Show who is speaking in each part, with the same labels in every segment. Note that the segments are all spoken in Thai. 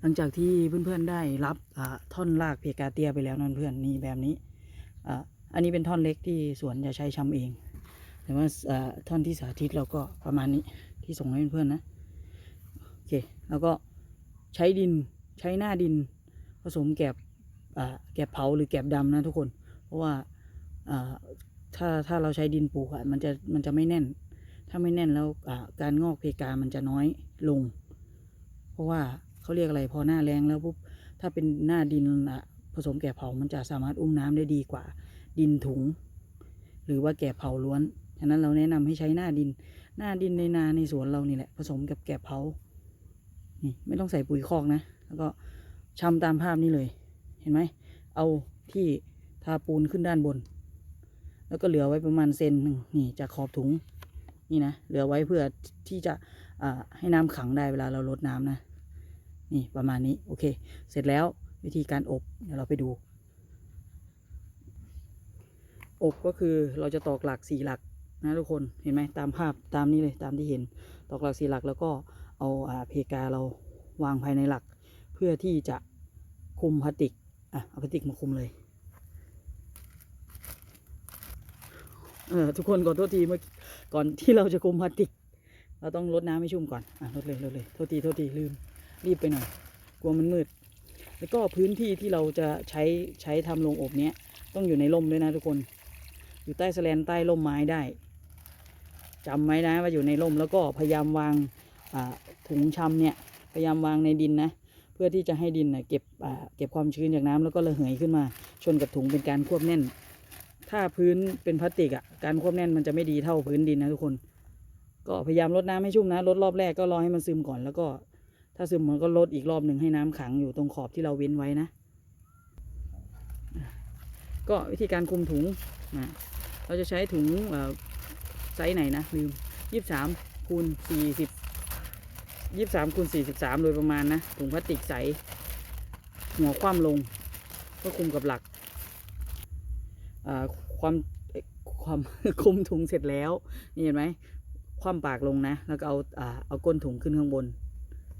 Speaker 1: หลังจากที่เพื่อนๆได้รับท่อนรากเพกาเตียไปแล้วนั่นเพื่อนนี่แบบนี้อ่าอันนี้เป็นท่อนเล็กที่สวนจะใช้ชำเอง แต่ว่าท่อนที่สาธิตเราก็ประมาณนี้ที่ส่งให้เพื่อนๆนะโอเคแล้วก็ใช้ดินใช้หน้าดินผสมแกบอ่าแกบเผาหรือแกบดำนะทุกคน เพราะว่าอ่าถ้าถ้าเราใช้ดินปลูกอะมันจะมันจะไม่แน่น ถ้าไม่แน่นแล้วการงอกเพกามันจะน้อยลง เพราะว่า เขาเรียกอะไรพอหน้าแรงแล้วปุ๊บถ้าเป็นหน้าดินผสมแกบเผามันจะสามารถอุ้มน้ำได้ดีกว่า ดินถุง หรือว่าแกบเผาล้วนฉะนั้นเราแนะนำให้ใช้หน้าดิน หน้าดินในนาในสวนเรานี่แหละ ผสมกับแกบเผานี่ไม่ต้องใส่ปุ๋ยคอกนะ แล้วก็ชำตามภาพนี้เลย เห็นไหม เอาที่ทาปูนขึ้นด้านบน แล้วก็เหลือไว้ประมาณเซนหนึ่งนี่จากขอบถุง นี่นะ เหลือไว้เพื่อที่จะให้น้ำขังได้เวลาเราลดน้ำนะ นี่ประมาณนี้โอเค เสร็จแล้ววิธีการอบเดี๋ยวเราไปดู อบก็คือเราจะตอกหลักสี่หลักนะทุกคนเห็นไหมตามภาพตามนี้เลยตามที่เห็น ตอกหลักสี่หลักแล้วก็เอาอ่าเพกาเราวางภายในหลัก เพื่อที่จะคุมพลาสติกอะเอาพลาสติกมาคุมเลยเออทุกคนขอโทษทีเมื่อก่อนที่เราจะคุมพลาสติก เราต้องลดน้ำให้ชุ่มก่อนอะลดเลยลดเลยโทษทีโทษทีลืม รีบไปหน่อย กลัวมันมืด แล้วก็พื้นที่ที่เราจะใช้ใช้ทำโรงอบเนี้ยต้องอยู่ในร่มด้วยนะทุกคน อยู่ใต้สแลนใต้ร่มไม้ได้จำไว้นะว่าอยู่ในร่มแล้วก็พยายามวางถุงชำเนี่ยพยายามวางในดินนะเพื่อที่จะให้ดินเก็บเก็บความชื้นจากน้ำแล้วก็ระเหยขึ้นมา ชนกับถุงเป็นการควบแน่น ถ้าพื้นเป็นพลาสติกอะการควบแน่นมันจะไม่ดีเท่าพื้นดินนะทุกคน ก็พยายามลดน้ำให้ชุ่มนะลดรอบแรกก็รอให้มันซึมก่อนแล้วก็ ถ้าซึมมันก็ลดอีกรอบหนึ่งให้น้ำขังอยู่ตรงขอบที่เราเว้นไว้นะ ก็วิธีการคุมถุงนะเราจะใช้ถุงไซส์ไหนนะลืมยี่สามคูณสี่สิบยี่สามคูณสี่สิบสามโดยประมาณนะถุงพลาสติกใส หัวคว่ำลงก็คุมกับหลักความความคุมถุงเสร็จแล้ว นี่เห็นไหมคว่ำปากลงนะ แล้วก็เอาอ่าเอาก้นถุงขึ้นข้างบน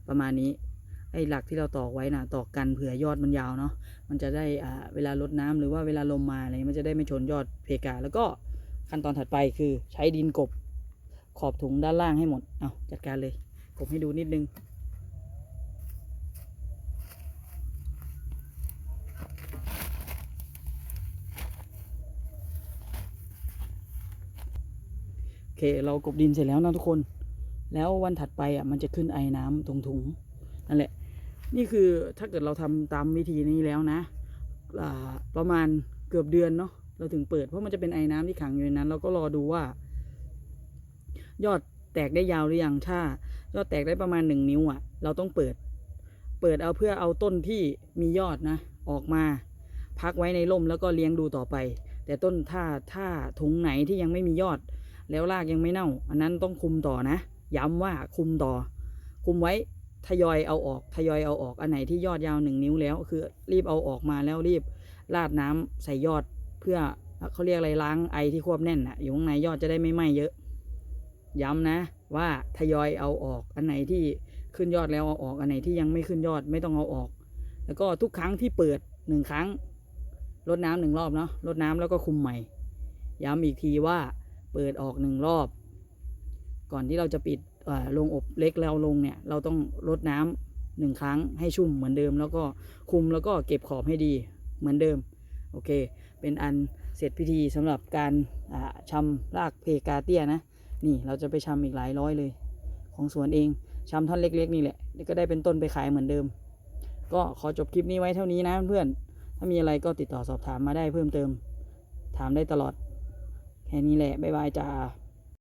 Speaker 1: ประมาณนี้ ไอ้หลักที่เราตอกไว้นะตอกกันเผื่อยอดมันยาวเนาะมันจะได้อ่าเวลาลดน้ำหรือว่าเวลาลมมาอะไรมันจะได้ไม่ชนยอดเพกา แล้วก็ขั้นตอนถัดไปคือใช้ดินกบขอบถุงด้านล่างให้หมดเอาจัดการเลยกบให้ดูนิดนึงโอเค เรากบดินเสร็จแล้วนะทุกคน แล้ววันถัดไปอะมันจะขึ้นไอ้น้ำตรงถุงนั่นแหละ นี่คือถ้าเกิดเราทำตามวิธีนี้แล้วนะอ่าประมาณเกือบเดือนเนาะเราถึงเปิดเพราะมันจะเป็นไอ้น้ำที่ขังอยู่ในนั้น เราก็รอดูว่า ยอดแตกได้ยาวหรือยังถ้ายอดแตกได้ประมาณหนึ่งนิ้วอะ เราต้องเปิด เปิดเอาเพื่อเอาต้นที่มียอดนะ ออกมา พักไว้ในร่มแล้วก็เลี้ยงดูต่อไป แต่ต้นถ้าถ้าถุงไหนที่ยังไม่มียอด แล้วรากยังไม่เน่า อันนั้นต้องคุมต่อนะ ย้ำว่าคุมต่อ คุมไว้ทยอยเอาออกทยอยเอาออกอันไหนที่ยอดยาวหนึ่งนิ้วแล้ว คือรีบเอาออกมาแล้วรีบราดน้ำใส่ยอดเพื่อเขาเรียกอะไรล้างไอที่ควบแน่นน่ะอยู่ข้างในยอดจะได้ไม่ไหม้เยอะ ย้ำนะว่าทยอยเอาออกอันไหนที่ขึ้นยอดแล้วเอาออกอันไหนที่ยังไม่ขึ้นยอดไม่ต้องเอาออก แล้วก็ทุกครั้งที่เปิดหนึ่งครั้งลดน้ำหนึ่งรอบเนาะลดน้ำแล้วก็คุมใหม่ ย้ำอีกทีว่าเปิดออกหนึ่งรอบ ก่อนที่เราจะปิดอ่าลงอบเล็กแล้วลงเนี่ย เราต้องลดน้ำหนึ่งครั้งให้ชุ่มเหมือนเดิม แล้วก็คุมแล้วก็เก็บขอบให้ดีเหมือนเดิม โอเค เป็นอันเสร็จพิธีสำหรับการอ่าชำรากเพกาเตียนะ นี่เราจะไปชำอีกหลายร้อยเลย ของสวนเองชำท่อนเล็ก ๆ นี่แหละก็ได้เป็นต้นไปขายเหมือนเดิม ก็ขอจบคลิปนี้ไว้เท่านี้นะเพื่อนๆถ้ามีอะไรก็ติดต่อสอบถามมาได้เพิ่มเติม ถามได้ตลอด แค่นี้แหละ บ๊ายบายจ้า